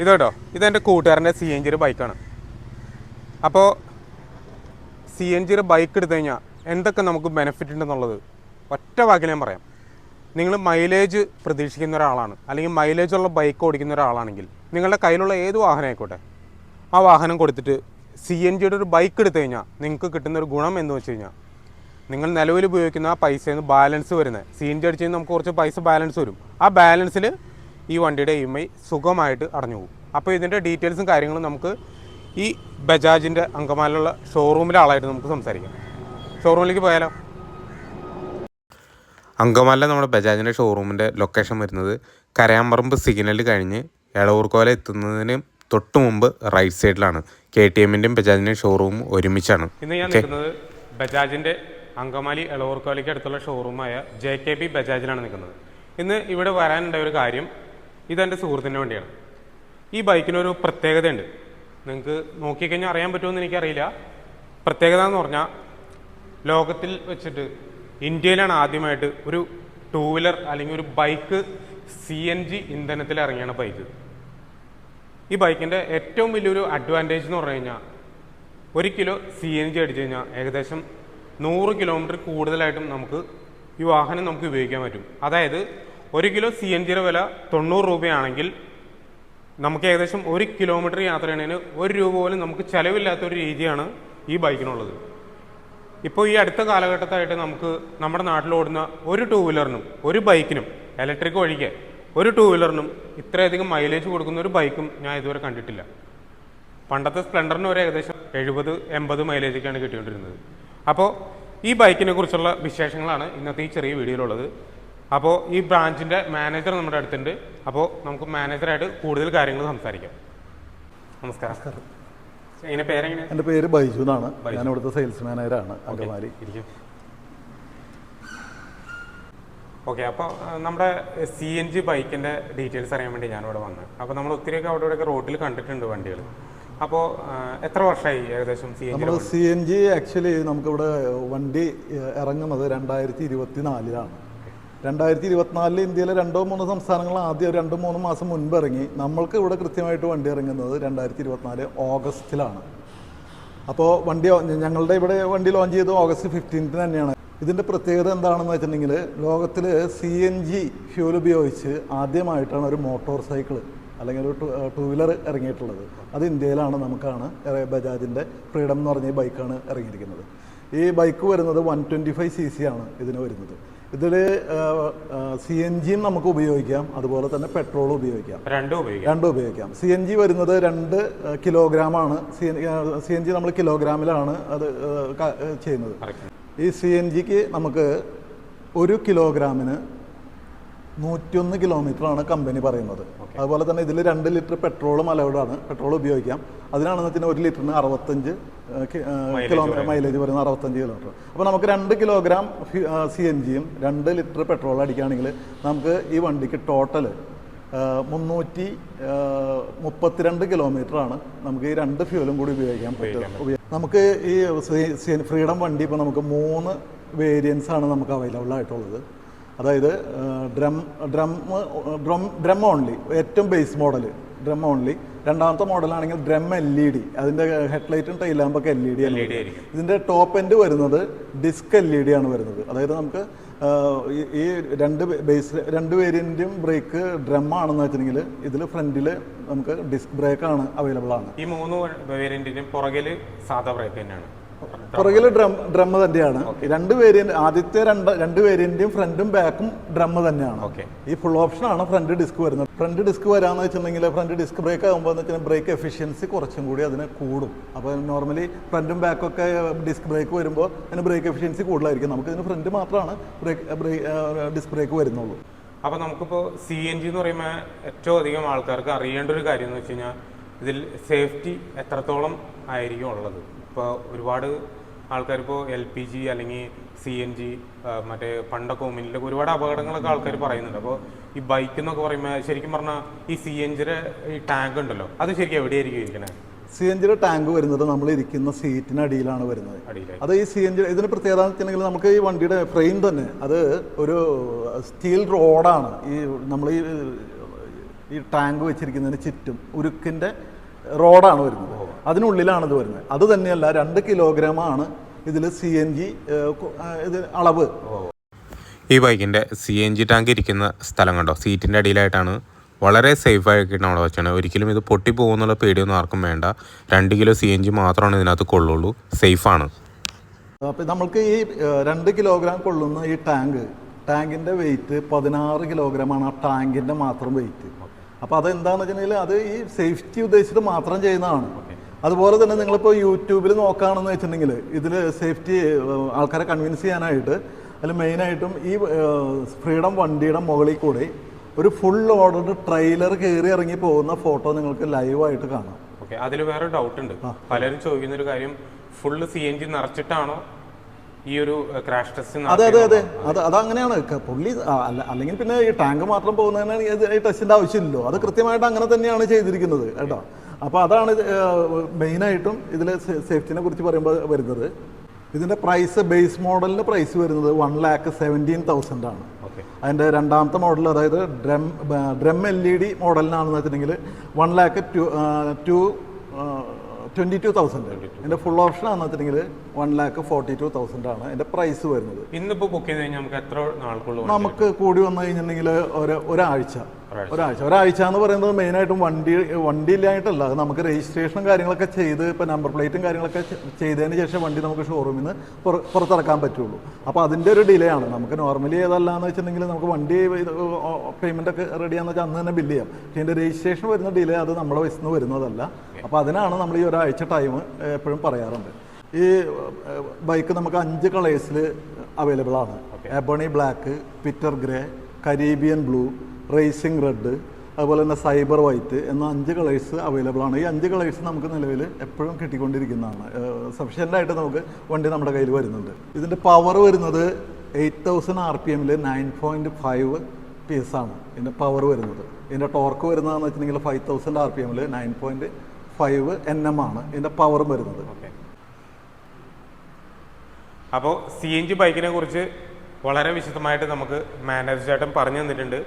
ഇത് കേട്ടോ ഇതെന്റെ കൂട്ടുകാരന്റെ സി എൻ ജിയുടെ ബൈക്കാണ് അപ്പോൾ സി എൻ ജിയുടെ ബൈക്ക് എടുത്തു കഴിഞ്ഞാൽ എന്തൊക്കെ നമുക്ക് ബെനിഫിറ്റ് ഉണ്ടെന്നുള്ളത് ഒറ്റ വാക്കിൽ ഞാൻ പറയാം. നിങ്ങൾ മൈലേജ് പ്രതീക്ഷിക്കുന്ന ഒരാളാണ് അല്ലെങ്കിൽ മൈലേജ് ഉള്ള ബൈക്ക് ഓടിക്കുന്ന ഒരാളാണെങ്കിൽ നിങ്ങളുടെ കയ്യിലുള്ള ഏത് വാഹനം ആയിക്കോട്ടെ ആ വാഹനം കൊടുത്തിട്ട് സി എൻ ജിയുടെ ഒരു ബൈക്ക് എടുത്തു കഴിഞ്ഞാൽ നിങ്ങൾക്ക് കിട്ടുന്ന ഒരു ഗുണം എന്ന് വെച്ച് കഴിഞ്ഞാൽ നിങ്ങൾ നിലവിൽ ഉപയോഗിക്കുന്ന ആ പൈസയിൽ നിന്ന് ബാലൻസ് വരുന്നത്. സി എൻ ജി അടിച്ച് നമുക്ക് കുറച്ച് പൈസ ബാലൻസ് വരും. ആ ബാലൻസിൽ ഈ വണ്ടിയുടെ ഇ എം ഐ സുഖമായിട്ട് അടഞ്ഞു പോകും അപ്പോൾ ഇതിന്റെ ഡീറ്റെയിൽസും കാര്യങ്ങളും നമുക്ക് ഈ ബജാജിന്റെ അങ്കമാലുള്ള ഷോറൂമിലെ ആളായിട്ട് നമുക്ക് സംസാരിക്കാം. ഷോറൂമിലേക്ക് പോയാലോ? അങ്കമാലിലെ നമ്മുടെ ബജാജിന്റെ ഷോറൂമിന്റെ ലൊക്കേഷൻ വരുന്നത് കരയാമ്പറമ്പ് സിഗ്നൽ കഴിഞ്ഞ് എളവൂർക്കോല എത്തുന്നതിന് തൊട്ട് മുമ്പ് റൈറ്റ് സൈഡിലാണ് കെ ടി എമ്മിന്റെയും ബജാജിന്റെയും ഷോറൂം ഒരുമിച്ചാണ്. ഇന്ന് ഞാൻ നിൽക്കുന്നത് ബജാജിന്റെ അങ്കമാലി എളവൂർക്കോലയ്ക്ക് അടുത്തുള്ള ഷോറൂമായ ജെ കെ ബി ബജാജിലാണ് നിൽക്കുന്നത്. ഇന്ന് ഇവിടെ വരാനുണ്ടായ ഒരു കാര്യം ഇതെന്റെ സുഹൃത്തിന്റെ വണ്ടിയാണ്. ഈ ബൈക്കിനൊരു പ്രത്യേകതയുണ്ട്. നിങ്ങൾക്ക് നോക്കിക്കഴിഞ്ഞാൽ അറിയാൻ പറ്റുമെന്ന് എനിക്കറിയില്ല. പ്രത്യേകത എന്ന് പറഞ്ഞാൽ ലോകത്തിൽ വെച്ചിട്ട് ഇന്ത്യയിലാണ് ആദ്യമായിട്ട് ഒരു ടൂ വീലർ അല്ലെങ്കിൽ ഒരു ബൈക്ക് സി എൻ ജി ഇന്ധനത്തിൽ ഇറങ്ങിയാണ് ബൈക്ക്. ഈ ബൈക്കിന്റെ ഏറ്റവും വലിയൊരു അഡ്വാന്റേജ് എന്ന് പറഞ്ഞു കഴിഞ്ഞാൽ ഒരു കിലോ സി എൻ ജി അടിച്ചു കഴിഞ്ഞാൽ ഏകദേശം നൂറ് കിലോമീറ്റർ കൂടുതലായിട്ടും നമുക്ക് ഈ വാഹനം നമുക്ക് ഉപയോഗിക്കാൻ പറ്റും. അതായത് ഒരു കിലോ സി എൻ ജിയുടെ വില തൊണ്ണൂറ് രൂപയാണെങ്കിൽ നമുക്ക് ഏകദേശം ഒരു കിലോമീറ്റർ യാത്ര ചെയ്യുന്നതിന് ഒരു രൂപ പോലും നമുക്ക് ചിലവില്ലാത്ത ഒരു രീതിയാണ് ഈ ബൈക്കിനുള്ളത്. ഇപ്പോൾ ഈ അടുത്ത കാലഘട്ടത്തായിട്ട് നമുക്ക് നമ്മുടെ നാട്ടിൽ ഓടുന്ന ഒരു ടൂ വീലറിനും ഒരു ബൈക്കിനും ഇലക്ട്രിക് ഒഴികെ ഒരു ടൂ വീലറിനും ഇത്രയധികം മൈലേജ് കൊടുക്കുന്ന ഒരു ബൈക്കും ഞാൻ ഇതുവരെ കണ്ടിട്ടില്ല. പണ്ടത്തെ സ്പ്ലെൻഡറിന് ഒരു ഏകദേശം എഴുപത് എൺപത് മൈലേജൊക്കെയാണ് കിട്ടിക്കൊണ്ടിരുന്നത്. അപ്പോൾ ഈ ബൈക്കിനെ കുറിച്ചുള്ള വിശേഷങ്ങളാണ് ഇന്നത്തെ ഈ ചെറിയ വീഡിയോയിലുള്ളത്. അപ്പോൾ ഈ ബ്രാഞ്ചിന്റെ മാനേജർ നമ്മുടെ അടുത്തുണ്ട്. അപ്പോൾ നമുക്ക് മാനേജറായിട്ട് കൂടുതൽ കാര്യങ്ങൾ സംസാരിക്കാം. നമസ്കാരം. ഇതിന്റെ പേരെങ്ങനെ? എന്റെ പേര് ബൈജു എന്നാണ്. ഞാൻ ഇവിടുത്തെ സെയിൽസ് മാനേജറാണ് അങ്കമാലി. ഓക്കെ അപ്പോൾ നമ്മുടെ സി എൻ ജി ബൈക്കിന്റെ ഡീറ്റെയിൽസ് അറിയാൻ വേണ്ടി ഞാനിവിടെ വന്നത് അപ്പോൾ നമ്മൾ ഒത്തിരിയൊക്കെ അവിടെ ഇവിടെയൊക്കെ റോഡിൽ കണ്ടിട്ടുണ്ട് വണ്ടികൾ അപ്പോൾ എത്ര വർഷമായി ഏകദേശം C N G C N G actually നമുക്കിവിടെ വണ്ടി ഇറങ്ങുന്നത് രണ്ടായിരത്തി ഇരുപത്തി നാലിലാണ് രണ്ടായിരത്തി ഇരുപത്തിനാലിൽ ഇന്ത്യയിലെ രണ്ടോ മൂന്നോ സംസ്ഥാനങ്ങൾ ആദ്യം രണ്ടോ മൂന്നോ മാസം മുൻപ് ഇറങ്ങി. നമ്മൾക്ക് ഇവിടെ കൃത്യമായിട്ട് വണ്ടി ഇറങ്ങുന്നത് രണ്ടായിരത്തി ഇരുപത്തിനാല് ഓഗസ്റ്റിലാണ്. അപ്പോൾ വണ്ടി ഞങ്ങളുടെ ഇവിടെ വണ്ടി ലോഞ്ച് ചെയ്തത് ഓഗസ്റ്റ് ഫിഫ്റ്റീൻത്തിന് തന്നെയാണ്. ഇതിന്റെ പ്രത്യേകത എന്താണെന്ന് വെച്ചിട്ടുണ്ടെങ്കിൽ ലോകത്തിൽ സി എൻ ജി ഫ്യൂൽ ഉപയോഗിച്ച് ആദ്യമായിട്ടാണ് ഒരു മോട്ടോർ സൈക്കിൾ അല്ലെങ്കിൽ ഒരു ടൂ വീലർ ഇറങ്ങിയിട്ടുള്ളത്. അത് ഇന്ത്യയിലാണ് നമുക്കാണ് ബജാജിന്റെ ഫ്രീഡം എന്ന് പറഞ്ഞ ബൈക്കാണ് ഇറങ്ങിയിരിക്കുന്നത്. ഈ ബൈക്ക് വരുന്നത് one twenty five C C ആണ് ഇതിന് വരുന്നത്. ഇതിൽ സി എൻ ജിയും നമുക്ക് ഉപയോഗിക്കാം. അതുപോലെ തന്നെ പെട്രോൾ ഉപയോഗിക്കാം. രണ്ടും ഉപയോഗിക്കാം. രണ്ടും ഉപയോഗിക്കാം. സി എൻ ജി വരുന്നത് രണ്ട് കിലോഗ്രാം ആണ് C N C N G നമ്മൾ കിലോഗ്രാമിലാണ് അത് ചെയ്യുന്നത്. ഈ സി എൻ ജിക്ക് നമുക്ക് ഒരു കിലോഗ്രാമിന് നൂറ്റിയൊന്ന് കിലോമീറ്റർ ആണ് കമ്പനി പറയുന്നത്. അതുപോലെ തന്നെ ഇതിൽ രണ്ട് ലിറ്റർ പെട്രോളും അലൗഡാണ്. പെട്രോൾ ഉപയോഗിക്കാം. അതിനാണെന്ന് വെച്ചാൽ ഒരു ലിറ്ററിന് അറുപത്തഞ്ച് കിലോമീറ്റർ മൈലേജ് വരുന്ന അറുപത്തഞ്ച് കിലോമീറ്റർ. അപ്പോൾ നമുക്ക് രണ്ട് കിലോഗ്രാം സി എൻ ജിയും രണ്ട് ലിറ്റർ പെട്രോൾ അടിക്കുകയാണെങ്കിൽ നമുക്ക് ഈ വണ്ടിക്ക് ടോട്ടൽ മുന്നൂറ്റി മുപ്പത്തിരണ്ട് കിലോമീറ്ററാണ് നമുക്ക് ഈ രണ്ട് ഫ്യൂലും കൂടി ഉപയോഗിക്കാൻ പറ്റും. നമുക്ക് ഈ ഫ്രീഡം വണ്ടി ഇപ്പോൾ നമുക്ക് മൂന്ന് വേരിയൻസ് ആണ് നമുക്ക് അവൈലബിൾ ആയിട്ടുള്ളത്. അതായത് drum drum drum drum only ഏറ്റവും ബേസ് മോഡൽ ഡ്രം ഓൺലി രണ്ടാമത്തെ മോഡലാണെങ്കിൽ ഡ്രം എൽ ഇ ഡി അതിന്റെ ഹെഡ്ലൈറ്റും ടൈൽ ലാമ്പൊക്കെ എൽ ഇ ഡി ആണ് ഇതിന്റെ ടോപ്പ് എൻഡ് വരുന്നത്. ഡിസ്ക് എൽ ഇ ഡി ആണ് വരുന്നത്. അതായത് നമുക്ക് ഈ- രണ്ട് ബേസ് രണ്ട് വേരിയന്റും ബ്രേക്ക് ഡ്രം ആണെന്ന് വെച്ചിട്ടുണ്ടെങ്കിൽ ഇതിൽ ഫ്രണ്ടിൽ നമുക്ക് ഡിസ്ക് ബ്രേക്ക് ആണ് അവൈലബിൾ ആണ്. ഈ മൂന്ന് വേരിയന്റിനും പുറകിൽ സാധാ ബ്രേക്ക് തന്നെയാണ്. പുറകിൽ ഡ്രം ഡ്രം തന്നെയാണ്. രണ്ട് വേരിയന്റ് ആദ്യത്തെ രണ്ട് രണ്ട് വേരിയന്റിന്റെയും ഫ്രണ്ടും ബാക്കും ഡ്രം തന്നെയാണ്. ഈ ഫുൾ ഓപ്ഷൻ ആണ് ഫ്രണ്ട് ഡിസ്ക് വരുന്നത്. ഫ്രണ്ട് ഡിസ്ക് വരാന്ന് വെച്ചിട്ടുണ്ടെങ്കിൽ ഫ്രണ്ട് ഡിസ്ക് ബ്രേക്ക് ആകുമ്പോൾ എന്ന് വെച്ചാൽ ബ്രേക്ക് എഫിഷ്യൻസി കുറച്ചും കൂടി അതിന് കൂടും. അപ്പോൾ നോർമലി ഫ്രണ്ടും ബാക്കും ഒക്കെ ഡിസ്ക് ബ്രേക്ക് വരുമ്പോൾ അതിന് ബ്രേക്ക് എഫിഷ്യൻസി കൂടുതലായിരിക്കും. നമുക്ക് ഇതിന് ഫ്രണ്ട് മാത്രമാണ് ബ്രേക്ക് ഡിസ്ക് ബ്രേക്ക് വരുന്നുള്ളൂ. അപ്പോൾ നമുക്കിപ്പോൾ സി എൻ ജി എന്ന് പറയുമ്പോൾ ഏറ്റവും അധികം ആൾക്കാർക്ക് അറിയേണ്ട ഒരു കാര്യം എന്ന് വെച്ച് കഴിഞ്ഞാൽ ഇതിൽ സേഫ്റ്റി എത്രത്തോളം ആയിരിക്കും ഉള്ളത്? ഇപ്പോൾ ഒരുപാട് ആൾക്കാരിപ്പോൾ എൽ പി ജി അല്ലെങ്കിൽ സി എൻ ജി മറ്റേ പണ്ടൊക്കെ ഒമിനിലൊക്കെ ഒരുപാട് അപകടങ്ങളൊക്കെ ആൾക്കാർ പറയുന്നുണ്ട്. അപ്പോൾ ഈ ബൈക്ക് എന്നൊക്കെ പറയുമ്പോൾ ശരിക്കും പറഞ്ഞാൽ ഈ സി എൻ ജിയുടെ ഈ ടാങ്ക് ഉണ്ടല്ലോ അത് ശരിക്കും എവിടെയായിരിക്കും ഇരിക്കണേ? സി എൻ ജിയുടെ ടാങ്ക് വരുന്നത് നമ്മൾ ഇരിക്കുന്ന സീറ്റിനടിയിലാണ് വരുന്നത്. അടിയിലായി. അത് ഈ സി എൻ ജി ഇതിന് പ്രത്യേകത വെച്ചിട്ടുണ്ടെങ്കിൽ നമുക്ക് ഈ വണ്ടിയുടെ ഫ്രെയിം തന്നെ അത് ഒരു സ്റ്റീൽ റോഡാണ് ഈ നമ്മൾ ഈ ഈ ടാങ്ക് വെച്ചിരിക്കുന്നതിന് ചുറ്റും ഉരുക്കിന്റെ റോഡാണ് വരുന്നത്. അതിനുള്ളിലാണ് ഇത് വരുന്നത്. അത് തന്നെയല്ല രണ്ട് കിലോഗ്രാമാണ് ഇതിൽ സി എൻ ജി ഇത് അളവ്. ഈ ബൈക്കിന്റെ സി എൻ ജി ടാങ്ക് ഇരിക്കുന്ന സ്ഥലം കണ്ടോ? സീറ്റിന്റെ അടിയിലായിട്ടാണ് വളരെ സേഫ് ആയിട്ട് അവിടെ വെച്ചാണ് ഒരിക്കലും ഇത് പൊട്ടി പോകുന്നുള്ള പേടിയൊന്നും ആർക്കും വേണ്ട. രണ്ട് കിലോ സി എൻ ജി മാത്രമാണ് ഇതിനകത്ത് കൊള്ളുള്ളൂ. സേഫാണ് അപ്പോൾ നമ്മൾക്ക് ഈ രണ്ട് കിലോഗ്രാം കൊള്ളുന്ന ഈ ടാങ്ക് ടാങ്കിന്റെ വെയിറ്റ് പതിനാറ് കിലോഗ്രാമാണ്. ആ ടാങ്കിന്റെ മാത്രം വെയിറ്റ് അപ്പോൾ അതെന്താണെന്ന് വെച്ചിട്ടുണ്ടെങ്കിൽ അത് ഈ സേഫ്റ്റി ഉദ്ദേശിച്ചിട്ട് മാത്രം ചെയ്യുന്നതാണ്. അതുപോലെ തന്നെ നിങ്ങളിപ്പോൾ യൂട്യൂബിൽ നോക്കുകയാണെന്ന് വെച്ചിട്ടുണ്ടെങ്കിൽ ഇതിൽ സേഫ്റ്റി ആൾക്കാരെ കൺവിൻസ് ചെയ്യാനായിട്ട് അതിൽ മെയിനായിട്ടും ഈ ഫ്രീഡം വണ്ടിയുടെ മുകളിൽ കൂടി ഒരു ഫുൾ ഓർഡർ ട്രെയിലർ കയറി ഇറങ്ങി പോകുന്ന ഫോട്ടോ നിങ്ങൾക്ക് ലൈവായിട്ട് കാണാം. ഓക്കെ അതിൽ വേറെ ഡൗട്ട് ഉണ്ട്. പലരും ചോദിക്കുന്ന ഒരു കാര്യം ഫുള്ള് സി എൻ ജി നിറച്ചിട്ടാണോ ഈ ഒരു ക്രാഷ് ടെസ്റ്റ് അതെ അതെ അതെ. അത് അതങ്ങനെയാണ്. അങ്ങനെയാണ് പുള്ളി അല്ല അല്ലെങ്കിൽ പിന്നെ ഈ ടാങ്ക് മാത്രം പോകുന്നതിന് ഈ ടെസ്റ്റിന്റെ ആവശ്യമില്ലല്ലോ. അത് കൃത്യമായിട്ട് അങ്ങനെ തന്നെയാണ് ചെയ്തിരിക്കുന്നത് കേട്ടോ. അപ്പോൾ അതാണ് മെയിനായിട്ടും ഇതിൽ സേഫ്റ്റിനെ കുറിച്ച് പറയുമ്പോൾ വരുന്നത്. ഇതിന്റെ പ്രൈസ് ബേസ് മോഡലിന് പ്രൈസ് വരുന്നത് വൺ ലാക്ക് സെവന്റീൻ തൗസൻഡ് ആണ്. ഓക്കെ അതിന്റെ രണ്ടാമത്തെ മോഡൽ അതായത് drum drum L E D മോഡലിനാണെന്ന് വെച്ചിട്ടുണ്ടെങ്കിൽ one lakh two two twenty two thousand എന്റെ ഫുൾ ഓപ്ഷൻ ആണെന്നുണ്ടെങ്കിൽ one lakh forty two thousand ആണ് എന്റെ പ്രൈസ് വരുന്നത്. ഇന്നിപ്പോ ബുക്ക് ചെയ്ത് കഴിഞ്ഞാൽ നമുക്ക് എത്ര നാൾക്കുള്ള നമുക്ക് കൂടി വന്നു കഴിഞ്ഞിട്ടുണ്ടെങ്കിൽ ഒരു ഒരാഴ്ച. ഒരാഴ്ച. ഒരാഴ്ച. എന്ന് പറയുന്നത് മെയിനായിട്ടും വണ്ടി വണ്ടി ഇല്ലായിട്ടല്ല അത് നമുക്ക് രജിസ്ട്രേഷനും കാര്യങ്ങളൊക്കെ ചെയ്ത് ഇപ്പോൾ നമ്പർ പ്ലേറ്റും കാര്യങ്ങളൊക്കെ ചെയ്തതിന് ശേഷം വണ്ടി നമുക്ക് ഷോറൂമിൽ നിന്ന് പുറത്തിറക്കാൻ പറ്റുള്ളൂ. അപ്പോൾ അതിന്റെ ഒരു ഡിലേ ആണ്. നമുക്ക് നോർമലി ഏതല്ലാന്ന് വെച്ചിട്ടുണ്ടെങ്കിൽ നമുക്ക് വണ്ടി പേയ്മെന്റ് ഒക്കെ റെഡിയാന്ന് വെച്ചാൽ അന്ന് തന്നെ ബില്ല് ചെയ്യാം. പക്ഷേ എന്റെ രജിസ്ട്രേഷൻ വരുന്ന ഡിലേ അത് നമ്മുടെ വയസ്സിൽ നിന്ന് വരുന്നതല്ല. അപ്പോൾ അതിനാണ് നമ്മൾ ഈ ഒരാഴ്ച ടൈം എപ്പോഴും പറയാറുണ്ട്. ഈ ബൈക്ക് നമുക്ക് അഞ്ച് കളേഴ്സിൽ അവൈലബിൾ ആണ്. Ebony black pewter grey Caribbean blue racing red അതുപോലെ തന്നെ സൈബർ വൈറ്റ് എന്ന അഞ്ച് കളേഴ്സ് അവൈലബിൾ ആണ്. ഈ അഞ്ച് കളേഴ്സ് നമുക്ക് നിലവിൽ എപ്പോഴും കിട്ടിക്കൊണ്ടിരിക്കുന്നതാണ്. സഫീഷ്യന്റ് ആയിട്ട് നമുക്ക് വണ്ടി നമ്മുടെ കയ്യിൽ വരുന്നുണ്ട്. ഇതിന്റെ പവർ വരുന്നത് എയ്റ്റ് തൗസൻഡ് ആർ പി എമ്മിൽ nine point five P S ആണ് ഇതിന്റെ പവർ വരുന്നത്. ഇതിന്റെ ടോർക്ക് വരുന്നതെന്ന് വെച്ചിട്ടുണ്ടെങ്കിൽ ഫൈവ് തൗസൻഡ് ആർ പി എമ്മിൽ nine point five N M ആണ്. ഇതിന്റെ പവറും വരുന്നത്. അപ്പോൾ സി എൻ ജി ബൈക്കിനെ കുറിച്ച് വളരെ വിശദമായിട്ട് നമുക്ക് മാനേജർ ചേട്ടൻ പറഞ്ഞു തന്നിട്ടുണ്ട്.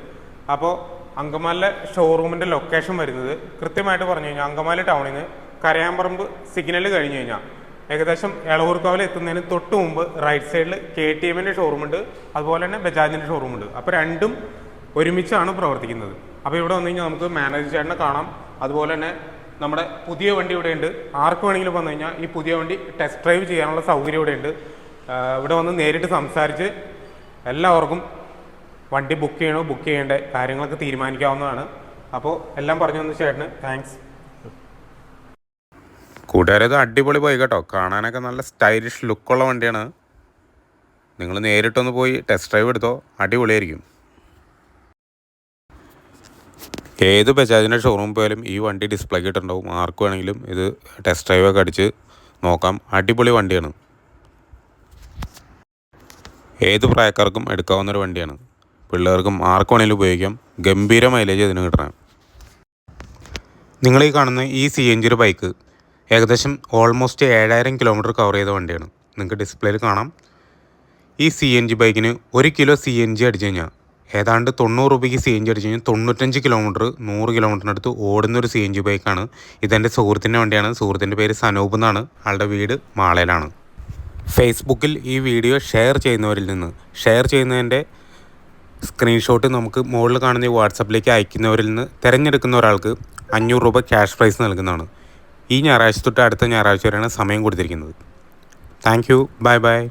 അപ്പോൾ അങ്കമാലിലെ ഷോറൂമിന്റെ ലൊക്കേഷൻ വരുന്നത് കൃത്യമായിട്ട് പറഞ്ഞു കഴിഞ്ഞാൽ അങ്കമാലി ടൗണിൽ നിന്ന് കരയാമ്പറമ്പ് സിഗ്നൽ കഴിഞ്ഞു കഴിഞ്ഞാൽ ഏകദേശം എളവൂർക്കാവിൽ എത്തുന്നതിന് തൊട്ട് മുമ്പ് റൈറ്റ് സൈഡിൽ കെ ടി എമ്മിന്റെ ഷോറൂമുണ്ട് അതുപോലെ തന്നെ ബജാജിന്റെ ഷോറൂമുണ്ട് അപ്പോൾ രണ്ടും ഒരുമിച്ചാണ് പ്രവർത്തിക്കുന്നത്. അപ്പോൾ ഇവിടെ വന്നു കഴിഞ്ഞാൽ നമുക്ക് മാനേജർ ചേട്ടനെ കാണാം. അതുപോലെ തന്നെ നമ്മുടെ പുതിയ വണ്ടി ഇവിടെ ഉണ്ട് ആർക്ക് വേണമെങ്കിലും വന്നു കഴിഞ്ഞാൽ ഈ പുതിയ വണ്ടി ടെസ്റ്റ് ഡ്രൈവ് ചെയ്യാനുള്ള സൗകര്യം ഇവിടെ ഉണ്ട് ഇവിടെ വന്ന് നേരിട്ട് സംസാരിച്ച് എല്ലാവർക്കും വണ്ടി ബുക്ക് ചെയ്യണോ ബുക്ക് ചെയ്യേണ്ട കാര്യങ്ങളൊക്കെ തീരുമാനിക്കാവുന്നതാണ്. അപ്പോൾ എല്ലാം പറഞ്ഞു തന്ന ചേട്ടന് താങ്ക്സ് കൂട്ടുകാരത് അടിപൊളി പോയി കേട്ടോ. കാണാനൊക്കെ നല്ല സ്റ്റൈലിഷ് ലുക്കുള്ള വണ്ടിയാണ്. നിങ്ങൾ നേരിട്ടൊന്ന് പോയി ടെസ്റ്റ് ഡ്രൈവ് എടുത്തോ അടിപൊളിയായിരിക്കും. ഏത് ബജാജിന്റെ ഷോറൂം പോയാലും ഈ വണ്ടി ഡിസ്പ്ലേ കിട്ടുന്നുണ്ടാവും. ആർക്ക് വേണമെങ്കിലും ഇത് ടെസ്റ്റ് ഡ്രൈവ് ഒക്കെ അടിച്ച് നോക്കാം. അടിപൊളി വണ്ടിയാണ്. ഏത് പ്രായക്കാർക്കും എടുക്കാവുന്ന ഒരു വണ്ടിയാണ്. പിള്ളേർക്കും ആർക്ക് വേണമെങ്കിലും ഉപയോഗിക്കാം. ഗംഭീര മൈലേജ് ഇതിന് കിട്ടണം. നിങ്ങൾ ഈ കാണുന്ന ഈ സി എൻ ജിയുടെ ബൈക്ക് ഏകദേശം ഓൾമോസ്റ്റ് ഏഴായിരം കിലോമീറ്റർ കവർ ചെയ്ത വണ്ടിയാണ്. നിങ്ങൾക്ക് ഡിസ്പ്ലേയിൽ കാണാം. ഈ സി എൻ ജി ബൈക്കിന് ഒരു കിലോ സി എൻ ജി അടിച്ചു കഴിഞ്ഞാൽ ഏതാണ്ട് തൊണ്ണൂറ് രൂപയ്ക്ക് സി എൻ ജി അടിച്ചു. കഴിഞ്ഞാൽ തൊണ്ണൂറ്റഞ്ച് കിലോമീറ്റർ നൂറ് കിലോമീറ്ററിനടുത്ത് ഓടുന്ന ഒരു സി എൻ ജി ബൈക്കാണ് ഇതെന്റെ സുഹൃത്തിന്റെ വണ്ടിയാണ്. സുഹൃത്തിന്റെ പേര് സനൂപ് എന്നാണ്. ആളുടെ വീട് മാളയിലാണ്. ഫേസ്ബുക്കിൽ ഈ വീഡിയോ ഷെയർ ചെയ്യുന്നവരിൽ നിന്ന് ഷെയർ ചെയ്യുന്നതിന്റെ സ്ക്രീൻഷോട്ട് നമുക്ക് മുകളിൽ കാണുന്ന ഈ വാട്സപ്പിലേക്ക് അയക്കുന്നവരിൽ നിന്ന് തിരഞ്ഞെടുക്കുന്ന ഒരാൾക്ക് അഞ്ഞൂറ് രൂപ ക്യാഷ് പ്രൈസ് നൽകുന്നതാണ്. ഈ ഞായറാഴ്ച തൊട്ട് അടുത്ത ഞായറാഴ്ച വരെയാണ് സമയം കൊടുത്തിരിക്കുന്നത്. Thank you. Bye bye.